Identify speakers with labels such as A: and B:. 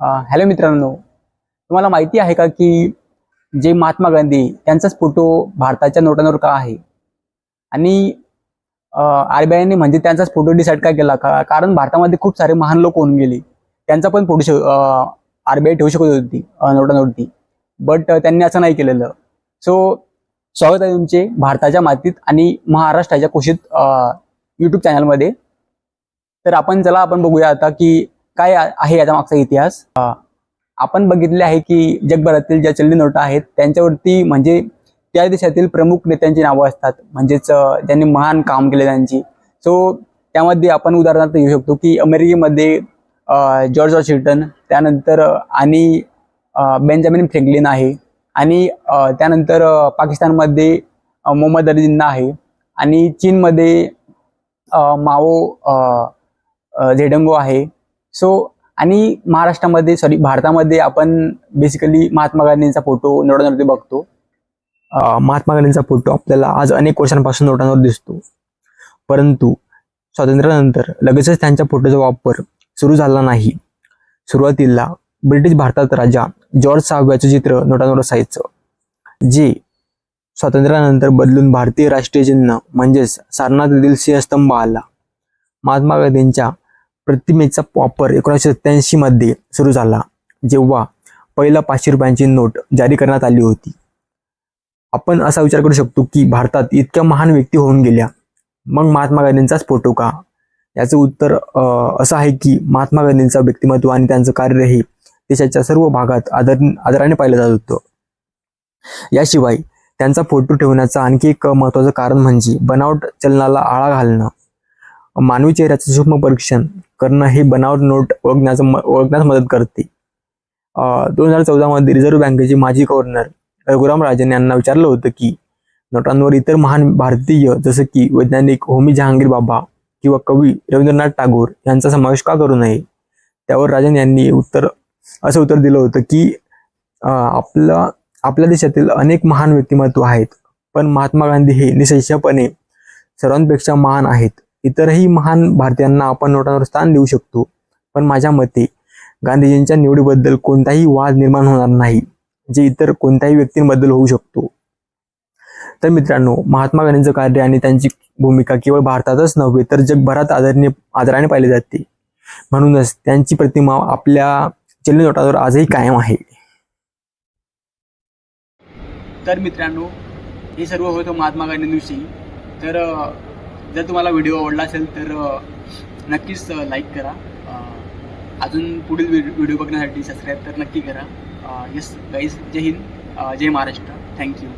A: Hello मित्रांनो. तुम्हाला माहिती आहे का की जे महात्मा गांधी त्यांचाच फोटो भारताच्या नोटांवर का आहे? आणि आर बी आयने म्हणजे त्यांचाच फोटो डिसाईड का केला? का कारण भारतामध्ये खूप सारे महान लोक होऊन गेले. त्यांचा पण फोटो आर बी आय ठेवू शकत होती नोटांवरती. बट त्यांनी असं नाही केलेलं. सो स्वागत आहे तुमचे भारताच्या मातीत आणि महाराष्ट्राच्या कुशीत यूट्यूब चॅनलमध्ये तर आपण चला आपण बघूया आता की काय आहे याचा मागचा इतिहास? आपण बघितले आहे की जगभरातील ज्या चलनी नोटा आहेत त्यांच्यावरती म्हणजे त्या देशातील प्रमुख नेत्यांची नावं असतात. म्हणजेच ज्यांनी महान काम केले त्यांची. सो त्यामध्ये आपण उदाहरणार्थ घेऊ शकतो की अमेरिकेमध्ये जॉर्ज वॉशिंग्टन त्यानंतर आणि बेंजामिन फ्रँकलिन आहे. आणि त्यानंतर पाकिस्तानमध्ये मोहम्मद अली जिन्ना आहे. आणि चीनमध्ये माओ झेडंगो आहे. सो आणि महाराष्ट्रामध्ये सॉरी भारतामध्ये आपण बेसिकली महात्मा गांधींचा फोटो नोटांवरती बघतो. महात्मा गांधींचा फोटो आपल्याला आज अनेक वर्षांपासून नोटांवर दिसतो. परंतु स्वातंत्र्यानंतर लगेचच त्यांच्या फोटोचा वापर सुरू झाला नाही. सुरुवातीला ब्रिटिश भारतात राजा जॉर्ज सहाव्याचं चित्र नोटांवर असायचं जे स्वातंत्र्यानंतर बदलून भारतीय राष्ट्रीय चिन्ह म्हणजेच सारनाथातील सिंहस्तंभ आला. महात्मा गांधींच्या प्रतिमेचा वापर एकोणीसशे सत्याऐंशी मध्ये सुरू झाला. जेव्हा पहिला पाचशे रुपयांची नोट जारी करण्यात आली होती. आपण असा विचार करू शकतो की भारतात इतक्या महान व्यक्ती होऊन गेल्या. मग महात्मा गांधींचाच फोटो का? याचं उत्तर असं आहे की महात्मा गांधींचं व्यक्तिमत्व आणि त्यांचं कार्य हे देशाच्या सर्व भागात आदर आदराने पाहिलं जात होतं. याशिवाय त्यांचा फोटो ठेवण्याचं आणखी एक महत्वाचं कारण म्हणजे बनावट चलनाला आळा घालणं. मानवी चेहऱ्याचं सूक्ष्म परीक्षण करणं हे बनावट नोट ओळखण्याचं ओळखण्यास मदत करते. दोन हजार चौदामध्ये रिझर्व्ह बँकेचे माजी गव्हर्नर रघुराम राजन यांना विचारलं होतं की नोटांवर इतर महान भारतीय जसं की वैज्ञानिक होमी जहांगीर बाबा किंवा कवी रवींद्रनाथ टागोर यांचा समावेश का करू नये? त्यावर राजन यांनी उत्तर असं उत्तर दिलं होतं की आपला आपल्या देशातील अनेक महान व्यक्तिमत्व आहेत पण महात्मा गांधी हे निसंशयपणे सर्वांपेक्षा महान आहेत. इतरही महान भारतीयांना आपण नोटांवर स्थान देऊ शकतो. पण माझ्या मते गांधीजींच्या निवडीबद्दल कोणताही वाद निर्माण होणार नाही जे इतर कोणत्याही व्यक्तींबद्दल होऊ शकतो. तर मित्रांनो महात्मा गांधींचं कार्य आणि त्यांची भूमिका केवळ भारतातच नव्हे तर जगभरात आदरणीय आदराने पाहिली जाते. म्हणूनच त्यांची प्रतिमा आपल्या चलनी नोटांवर आजही कायम आहे. तर मित्रांनो हे सर्व होतं महात्मा गांधींविषयी. तर जर तुम्हाला व्हिडिओ आवडला असेल तर नक्कीच लाईक करा. अजून पुढील व्हिडिओ बघण्यासाठी सबस्क्राईब तर नक्की करा. येस गाईज जय हिंद. जय महाराष्ट्र. Thank you